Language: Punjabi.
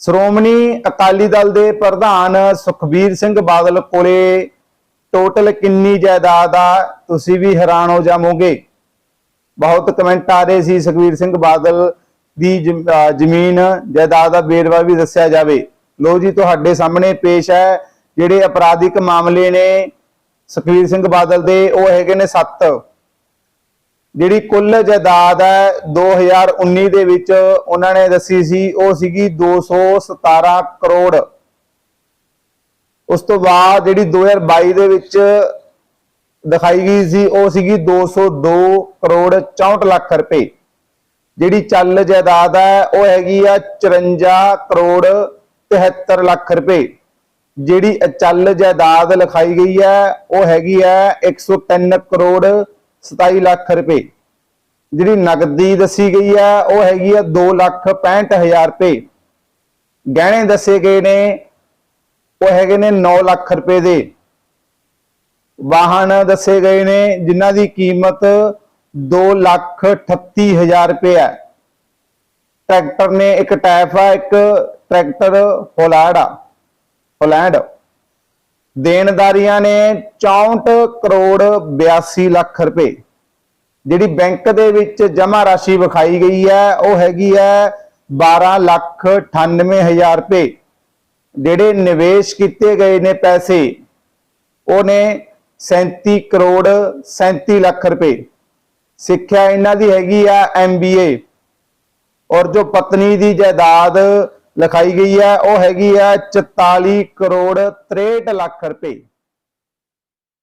ਸ਼੍ਰੋਮਣੀ ਅਕਾਲੀ ਦਲ ਦੇ ਪ੍ਰਧਾਨ ਸੁਖਬੀਰ ਸਿੰਘ ਬਾਦਲ ਕੋਲੇ ਟੋਟਲ ਕਿੰਨੀ ਜਾਇਦਾਦ ਆ, ਤੁਸੀਂ ਵੀ ਹੈਰਾਨ ਹੋ ਜਾਵੋਗੇ। ਬਹੁਤ ਕਮੈਂਟ ਆ ਰਹੇ ਸੀ ਸੁਖਬੀਰ ਸਿੰਘ ਬਾਦਲ ਦੀ ਜ਼ਮੀਨ, ਜਾਇਦਾਦ ਦਾ ਵੇਰਵਾ ਵੀ ਦੱਸਿਆ ਜਾਵੇ। ਲੋ ਜੀ, ਤੁਹਾਡੇ ਸਾਹਮਣੇ ਪੇਸ਼ ਹੈ ਜਿਹੜੇ ਅਪਰਾਧਿਕ ਮਾਮਲੇ ਨੇ ਸੁਖਬੀਰ ਸਿੰਘ ਬਾਦਲ ਦੇ, ਉਹ ਹੈਗੇ ਨੇ 7 ਜਿਹੜੀ ਕੁੱਲ ਜਾਇਦਾਦ ਹੈ 2019 ਦੇ ਵਿੱਚ ਉਹਨਾਂ ਨੇ ਦੱਸੀ ਸੀ, ਉਹ ਸੀਗੀ 217 ਕਰੋੜ। ਉਸ ਤੋਂ ਬਾਅਦ ਜਿਹੜੀ 2022 ਦੇ ਵਿੱਚ ਦਿਖਾਈ ਗਈ ਸੀ, ਉਹ ਸੀਗੀ 202 ਕਰੋੜ 64 ਲੱਖ ਰੁਪਏ। ਜਿਹੜੀ ਚੱਲ ਜਾਇਦਾਦ ਹੈ, ਉਹ ਹੈਗੀ ਆ 54 ਕਰੋੜ 73 ਲੱਖ ਰੁਪਏ। ਜਿਹੜੀ ਅਚਲ ਜਾਇਦਾਦ ਲਿਖਾਈ ਗਈ ਹੈ, ਉਹ ਹੈਗੀ ਹੈ 103 ਕਰੋੜ 27 ਲੱਖ ਰੁਪਏ। ਜਿਹੜੀ ਨਗਦੀ ਦੱਸੀ ਗਈ ਹੈ ਉਹ ਹੈਗੀ ਹੈ 2 ਲੱਖ 65 ਹਜ਼ਾਰ ਰੁਪਏ। ਗਹਿਣੇ ਦੱਸੇ ਗਏ ਨੇ, ਉਹ ਹੈਗੇ ਨੇ 9 ਲੱਖ ਰੁਪਏ ਦੇ। ਵਾਹਨ ਦੱਸੇ ਗਏ ਨੇ, ਜਿਨ੍ਹਾਂ ਦੀ ਕੀਮਤ 2 ਲੱਖ 38 ਹਜ਼ਾਰ ਰੁਪਏ ਹੈ ਟਰੈਕਟਰ ਨੇ ਇੱਕ ਟੈਫ ਆ ਇੱਕ ਟਰੈਕਟਰ ਹੋਲਾਡ ਆ ਹੋਲੈਂਡ ਦੇਣਦਾਰੀਆਂ ਨੇ 64 ਕਰੋੜ 82 ਲੱਖ ਰੁਪਏ। ਜਿਹੜੀ ਬੈਂਕ ਦੇ ਵਿੱਚ ਜਮ੍ਹਾਂ ਰਾਸ਼ੀ ਵਿਖਾਈ ਗਈ ਹੈ, ਉਹ ਹੈਗੀ ਹੈ 12 ਲੱਖ 98 ਹਜ਼ਾਰ ਰੁਪਏ। ਜਿਹੜੇ ਨਿਵੇਸ਼ ਕੀਤੇ ਗਏ ਨੇ ਪੈਸੇ ਉਹ ਨੇ 37 ਕਰੋੜ 37 ਲੱਖ ਰੁਪਏ। ਸਿੱਖਿਆ ਇਹਨਾਂ ਦੀ ਹੈਗੀ ਆ ਐਮਬੀਏ ਔਰ ਜੋ ਪਤਨੀ ਦੀ ਜਾਇਦਾਦ ਲਿਖਾਈ ਗਈ ਹੈ, ਉਹ ਹੈਗੀ ਆ 44 ਕਰੋੜ 63 ਲੱਖ ਰੁਪਏ।